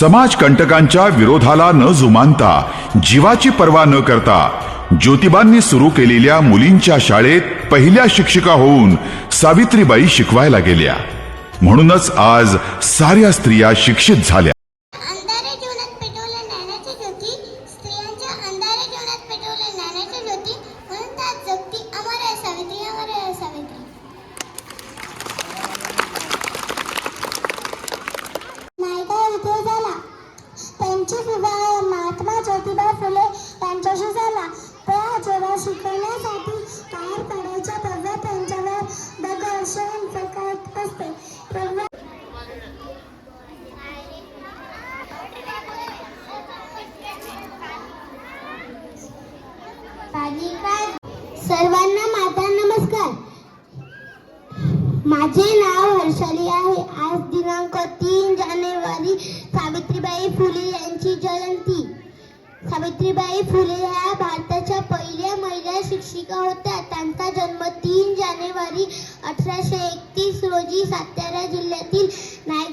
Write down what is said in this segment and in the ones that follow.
समाज कंटकांच्या विरोधाला न जुमानता जीवाची पर्वा न करता ज्योतिबांनी सुरू केलेल्या मुलींच्या शाळेत पहिल्या शिक्षिका होऊन सावित्रीबाई शिकवायला गेल्या. म्हणूनच आज साऱ्या स्त्रिया शिक्षित झाल्या.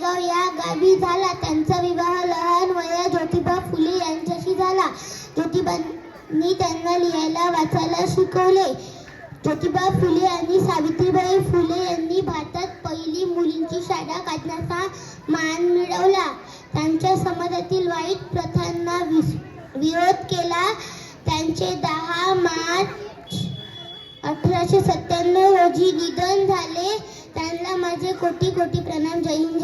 बेळगाव या गावी झाला. त्यांचा विवाह लहान वया ज्योतिबा फुले यांच्याशी झाला. ज्योतिबांनी त्यांना लिहायला वाचायला शिकवले. ज्योतिबा फुले आणि सावित्रीबाई फुले यांनी भारतात पहिली मुलींची शाळा काढण्याचा मान मिळवला. त्यांच्या समाजातील वाईट प्रथांना विरोध केला. त्यांचे दहा मार्च अठराशे सत्त्याण्णव रोजी निधन झाले. त्यांना माझे कोटी कोटी प्रणाम. जय हिंद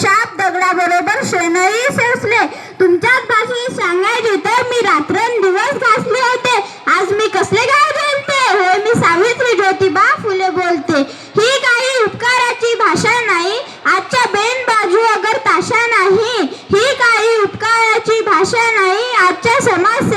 शाप दगडाबरोबर शनई सोसले? तुमच्याच पाशी सांगायचे तर मी रात्रंदिवस घासले होते आज मी कसले गाव बोलते होय मी सावित्री ज्योतिबा फुले बोलते. ही काही उपकाराची भाषा नाही आजच्या बेन बाजू अगर ताशा नाही. ही काही उपकाराची भाषा नाही आजच्या समाज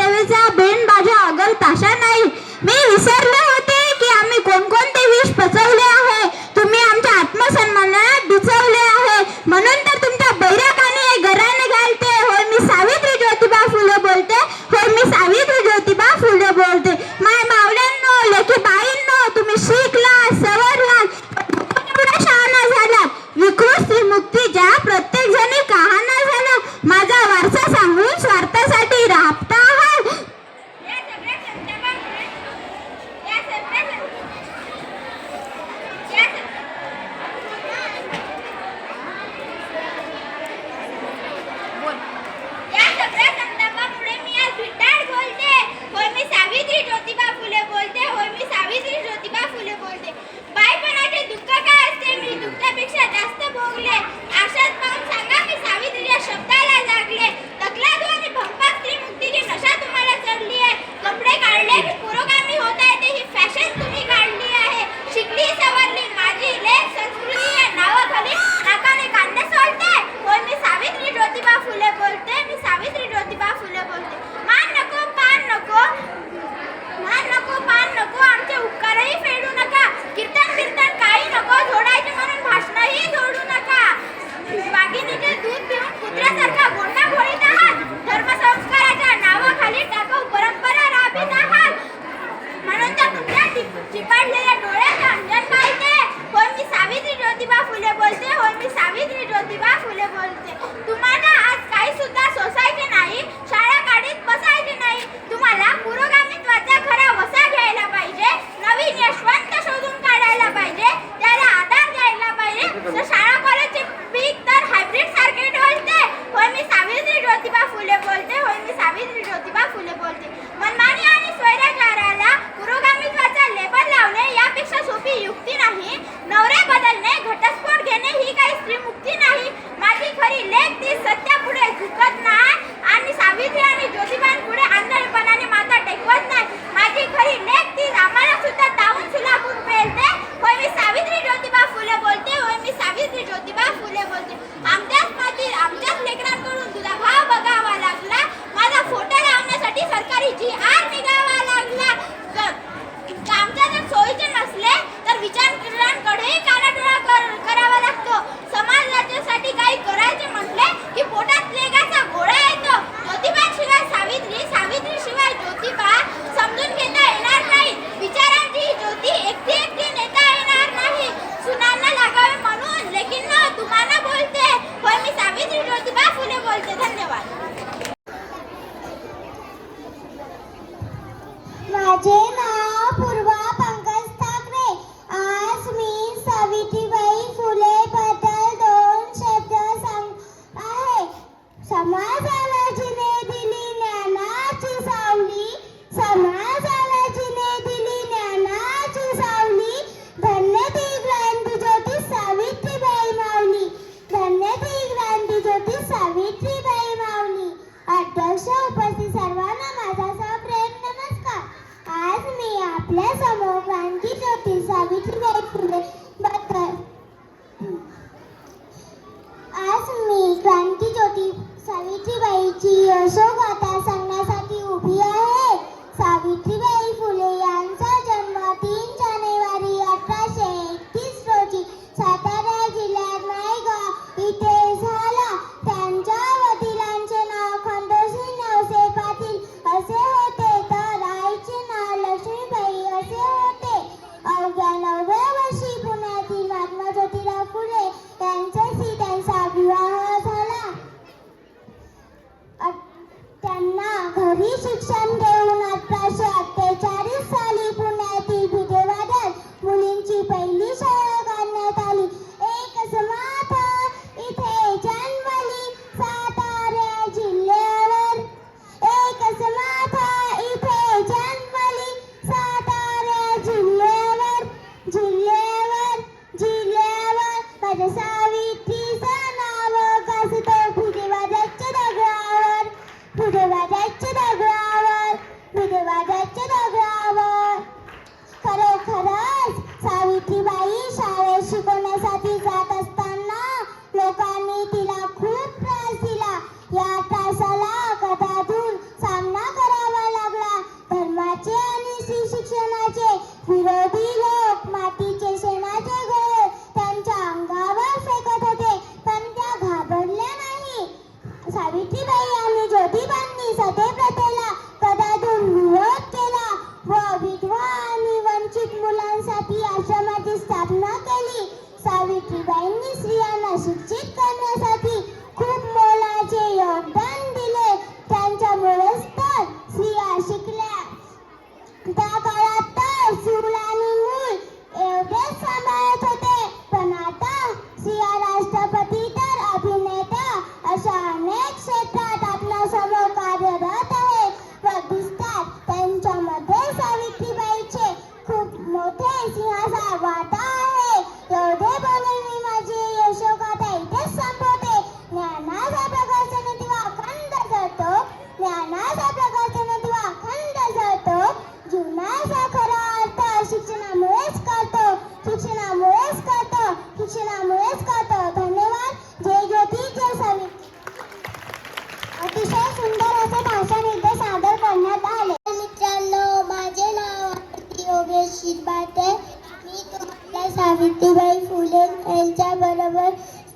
तुझ्या बरोबर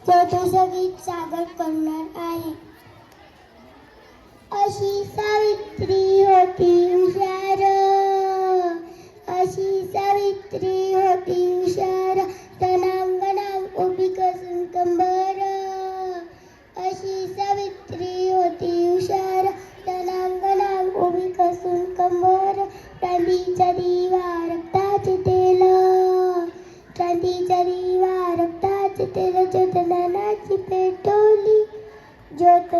तो तुझं सादर करणार आहे. अशी सावित्री होती हुशार. अशी सावित्री होती हुशार. तनांगणाम उभी कसून कंबर. अशी सावित्री होती हुशार. तनांगणाम उभी कसून कंबर. चांदीच्या दिवा रक्ताचे तेल. चांदीच्या दिवा रक्ता नानाची तेरा ज्योत नानाची पेटवली. ज्योत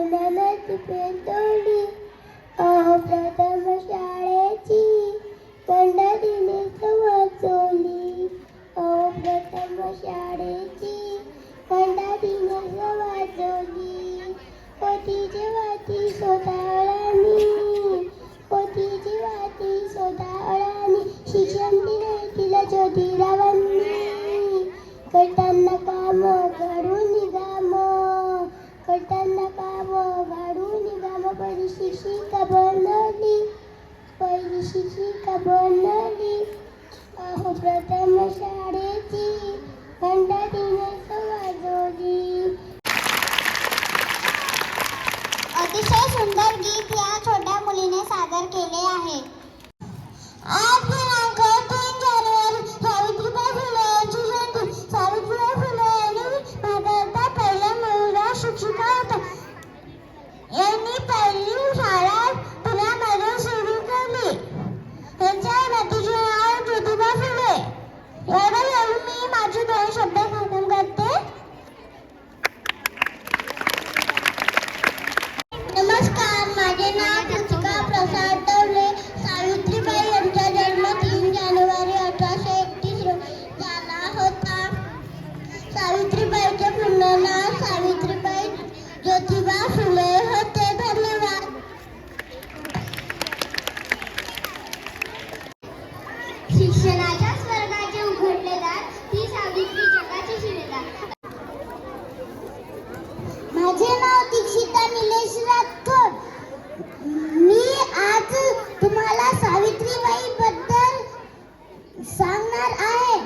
सांगणार आहे.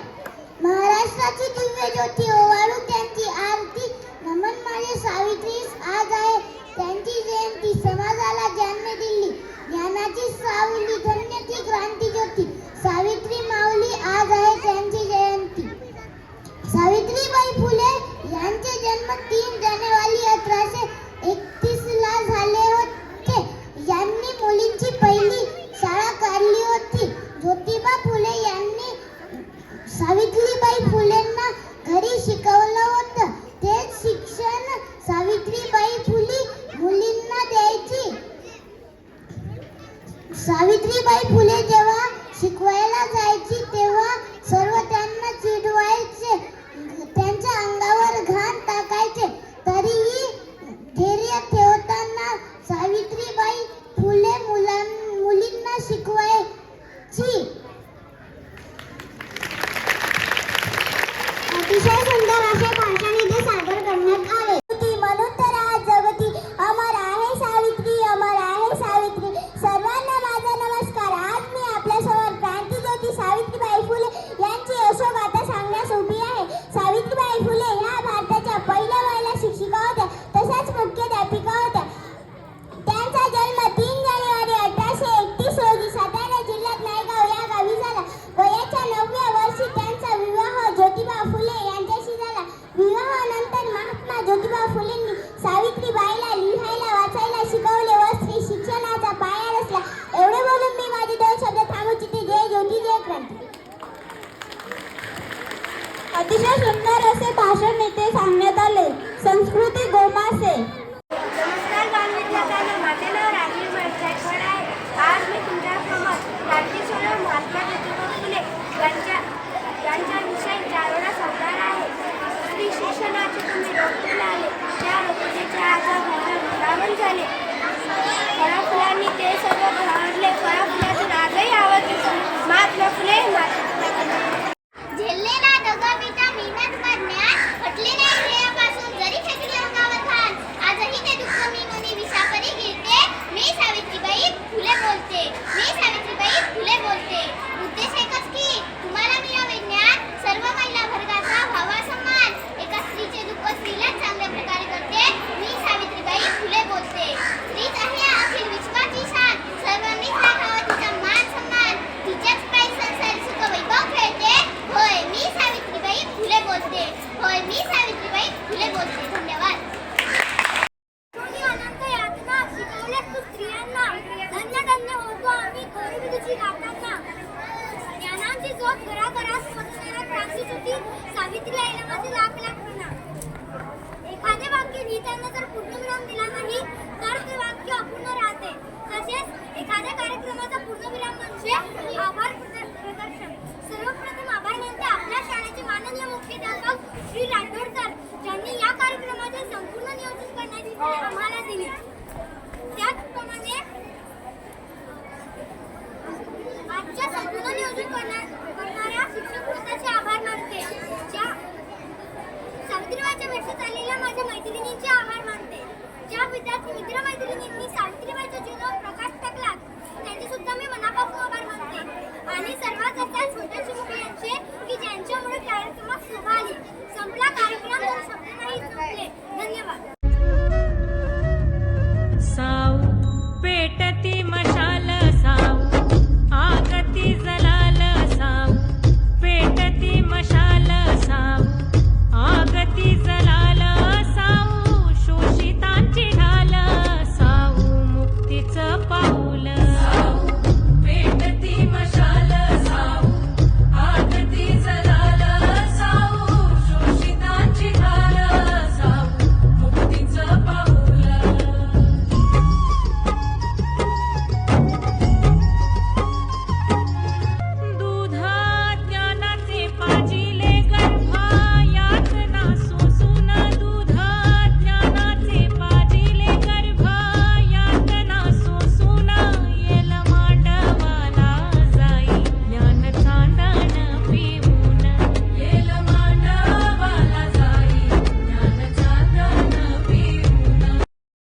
महाराष्ट्राची दिव्य ज्योती ओवाळू त्यांची आरती. नमन माझे सावित्रीस आज आहे त्यांची जयंती. समाजाला जन्म दिली ज्ञानाची सावली धन्यती क्रांती ज्योती. सावित्री माऊली आज आहे लक्ष्मीबाई फुले जेव्हा एखादे वाक्य लिहिताना जर पूर्ण विराम दिला नाही तर ते वाक्य अपूर्ण राहते. तसेच एखाद्या कार्यक्रमाचा पूर्ण म्हणजे आभार सर्वप्रथम आभार मानते आपल्या शाळेचे माननीय मुख्याध्यापक श्री राठोड ज्यांनी या कार्यक्रमाचे संपूर्ण नियोजन करण्याची आम्हाला दिली. त्याचप्रमाणे आजच्या संपूर्ण नियोजन करण्या सावित्रीबाईच्या वेशात आलेल्या माझ्या मैत्रिणींचे आभार मानते. ज्या विद्यार्थी मित्रमैत्रिणींनी सावित्रीबाई